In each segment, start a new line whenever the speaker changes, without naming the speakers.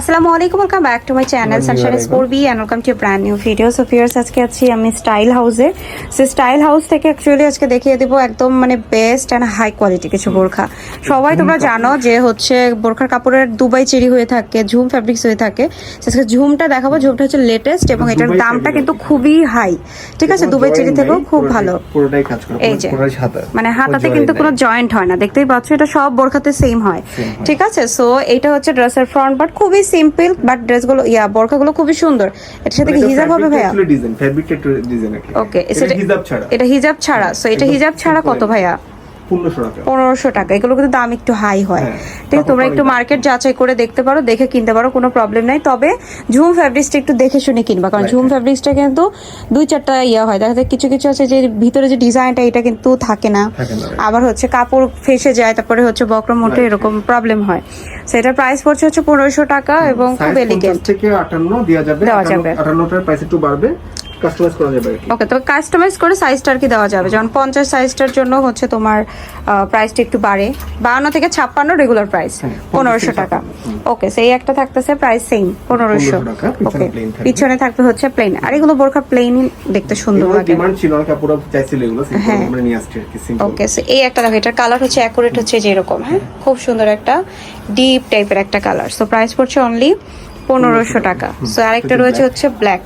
আসসালামু আলাইকুম welcome back to my channel sunshine স্পোর্বি and welcome to brand new video so fierce আজকে আছি আমি স্টাইল হাউসে সে স্টাইল হাউস থেকে অ্যাকচুয়ালি আজকে দেখিয়ে দিব একদম মানে বেস্ট অ্যান্ড হাই কোয়ালিটি কিছু বোরখা। সবাই তোমরা জানো যে হচ্ছে বোরখার কাপড়ের দুবাই চেরি হয়ে থাকে ঝুম ফ্যাব্রিক্স হয়ে থাকে। আজকে ঝুমটা দেখাবো ঝুমটা হচ্ছে লেটেস্ট এবং এটার দামটা কিন্তু খুবই হাই ঠিক আছে? দুবাই চেরি থেকেও খুব ভালো। এই যে। মানে হাতাতে কিন্তু কোনো জয়েন্ট হয় না। দেখতেই পাচ্ছ এটা সব বোরখাতে সেম হয়। ঠিক আছে? সো এইটা হচ্ছে ড্রেসের ফ্রন্ট বাট খুবই সিম্পল বাট ড্রেসগুলো ইয়া বোরখাগুলো খুবই সুন্দর। এটার সাথে কি হিজাব হবে ভাইয়া?
ডিজাইন ডিজাইন
ওকে
এটা হিজাব ছাড়া।
এটা হিজাব ছাড়া। সো এটা হিজাব ছাড়া কত ভাইয়া?
1500 টাকা
পনেরোশো টাকা। এগুলো কিন্তু দাম একটু হাই হয়।
হ্যাঁ,
ঠিক আছে, তোমরা একটু মার্কেট যাচাই করে দেখতে পারো দেখে কিনতে পারো কোনো প্রবলেম নাই। তবে ঝুম ফ্যাব্রিক্সটা একটু দেখে শুনে কিনবা কারণ ঝুম. ফ্যাব্রিক্সটা কিন্তু দুই চারটা ইয়ে হয়। দেখা যায় কিছু কিছু আছে যে ভিতরে যে ডিজাইনটা এটা কিন্তু থাকে না. আবার হচ্ছে কাপড় ফেসে যায় তারপরে হচ্ছে বক্রম
মোটে
এরকম প্রবলেম হয়। সেটা প্রাইস পড়ছে হচ্ছে পনেরোশো টাকা এবং খুব এলিগেন্ট
থেকে 58 দেওয়া যাবে।
দেওয়া যাবে।
58 টার প্রাইস একটু বাড়বে। কাস্টমাইজ করা যাবে
ওকে তো কাস্টমাইজ করে সাইজটা আর কি দেওয়া যাবে। যেমন পঞ্চাশ সাইজটার জন্য হচ্ছে তোমার প্রাইসটা একটু বাড়ে। বাহান্ন থেকে ছাপ্পান্ন রেগুলার প্রাইস
হ্যাঁ,
পনেরোশো টাকা। ওকে সেই একটা থাকতেছে প্রাইস সেম পনেরোশো। ওকে পিছনে থাকবে। হচ্ছে প্লেন আর এগুলো বোরখা প্লেন দেখতে সুন্দর লাগে।
ডিমান্ড ছিল অনেক আপুরা চাইছিল এগুলো
হ্যাঁ।
আমরা নিয়ে আসছি আর
ওকে এই একটা দেখো এটার কালার হচ্ছে অ্যাকুরেট হচ্ছে যেরকম হ্যাঁ? খুব সুন্দর একটা ডিপ টাইপের একটা কালার সো প্রাইস পড়ছে অনলি পনেরোশো টাকা। সো আরেকটা রয়েছে হচ্ছে ব্ল্যাক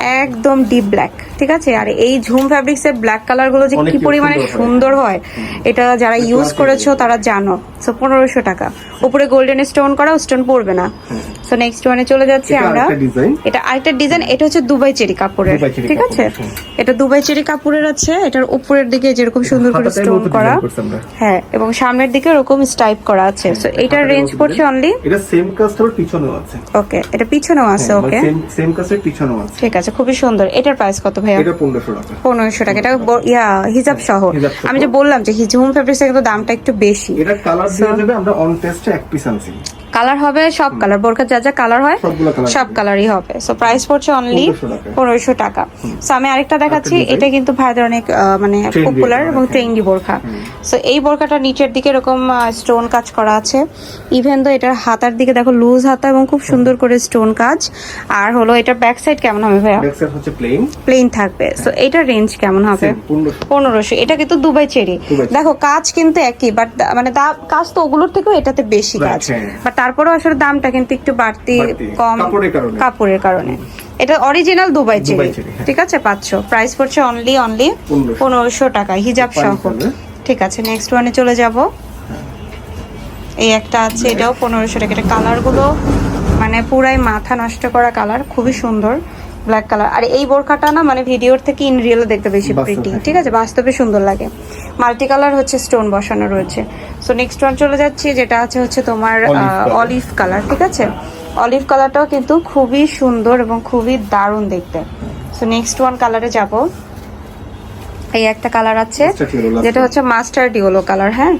একদম ডিপ ব্ল্যাক ঠিক আছে? আর এই ঝুম ফ্যাব্রিক্স এর ব্ল্যাক কালারগুলো যে কি পরিমাণে
সুন্দর হয়।
এটা যারা ইউজ করেছ তারা জানো। সো পনেরোশো টাকা। উপরে গোল্ডেন স্টোন করা স্টোন পড়বে না। সো নেক্সট ওয়ানে চলে যাচ্ছি আমরা। এটা আরেকটা ডিজাইন এটা হচ্ছে দুবাই চেরি কাপড়ের ঠিক আছে?
হ্যাঁ।
এটা দুবাই চেরি কাপড়ের আছে এটার উপরের দিকে যেরকম সুন্দর করে স্টোন করা। হ্যাঁ এবং সামনের দিকে ওরকম স্টাইপ করা আছে। সো এটার রেঞ্জ পড়ছে অনলি
এটা সেম পিছনেও আছে।
ওকে এটা পিছনেও আছে ওকে
সেম সেম পিছনেও আছে।
ঠিক আছে খুবই সুন্দর। এটার প্রাইস কত ভাইয়া?
এটা 1500 টাকা।
পনেরোশো টাকা। এটা ইয়া হিজাব সহ। আমি যে বললাম যে হিজুম ফেব্রিক্স কিন্তু দামটা একটু বেশি।
এটা কালার দিয়ে দেবে আমরা অন টেস্টে এক পিস আনছি।
কালার হবে সব কালার বোরকার যা যা কালার হয় সব কালারই হবে। সো প্রাইস পড়ছে অনলি
1500 টাকা।
পনেরোশো টাকা। সো আমি আরেকটা দেখাচ্ছি এটা কিন্তু ভাইদের অনেক মানে পপুলার এবং ট্রেন্ডি বোরখা। সো এই বোরখাটা নিচের দিকে এরকম স্টোন কাজ করা আছে। ইভেন তো এটার হাতার দিকে দেখো লুজ হাতা এবং খুব সুন্দর করে স্টোন কাজ। আর হলো এটার ব্যাক সাইড কেমন হবে ভাইয়া?
ব্যাক সাইড হচ্ছে প্লেন
প্লেন থাকবে। সো এটার রেঞ্জ কেমন হবে?
1500
পনেরোশো। এটা কিন্তু দুবাই চেরি। দেখো কাজ কিন্তু একই বাট মানে কাজ তো ওগুলোর থেকেও এটাতে বেশি কাজ।
হ্যাঁ।
বাট তারপরেও আসলে দামটা কিন্তু একটু বাড়তি কম
কাপড়ের কারণে।
এটা অরিজিনাল দুবাই চেরি
হ্যাঁ।
ঠিক আছে? পাচ্ছ। প্রাইস পড়ছে অনলি অনলি পনেরোশো। টাকা হিজাব সহ। ঠিক আছে নেক্সট ওয়ানে চলে যাব। এই একটা আছে এটাও পনেরোশো টাকা। এটা কালারগুলো মানে পুরাই মাথা নষ্ট করা কালার খুবই সুন্দর। ব্ল্যাক কালার আর এই বোরখাটা না মানে ভিডিওর থেকে ইন রিয়েল দেখতে বেশি। প্রিটি ঠিক আছে? বাস্তবে সুন্দর লাগে। মাল্টি কালার হচ্ছে স্টোন বসানো রয়েছে। সো নেক্সট ওয়ান চলে যাচ্ছি যেটা আছে হচ্ছে তোমার অলিভ কালার ঠিক আছে? অলিভ কালারটাও কিন্তু খুবই সুন্দর এবং খুবই দারুণ দেখতে। সো নেক্সট ওয়ান কালারে যাব। এই একটা কালার আছে যেটা হচ্ছে মাস্টার্ড ইয়েলো কালার হ্যাঁ?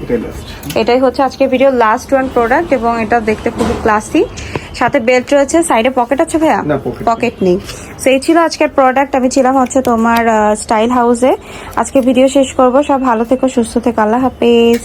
এটাই
হচ্ছে আজকে ভিডিও লাস্ট ওয়ান প্রোডাক্ট এবং এটা দেখতে খুবই ক্লাসি সাথে বেল্ট রয়েছে সাইডে পকেট আছে ভাইয়া? পকেট নেই। সেই ছিল আজকের প্রোডাক্ট আমি ছিলাম হচ্ছে তোমার স্টাইল হাউসে আজকে ভিডিও শেষ করব। সব ভালো থেকো, সুস্থ থেকো। আল্লাহ হাফেজ।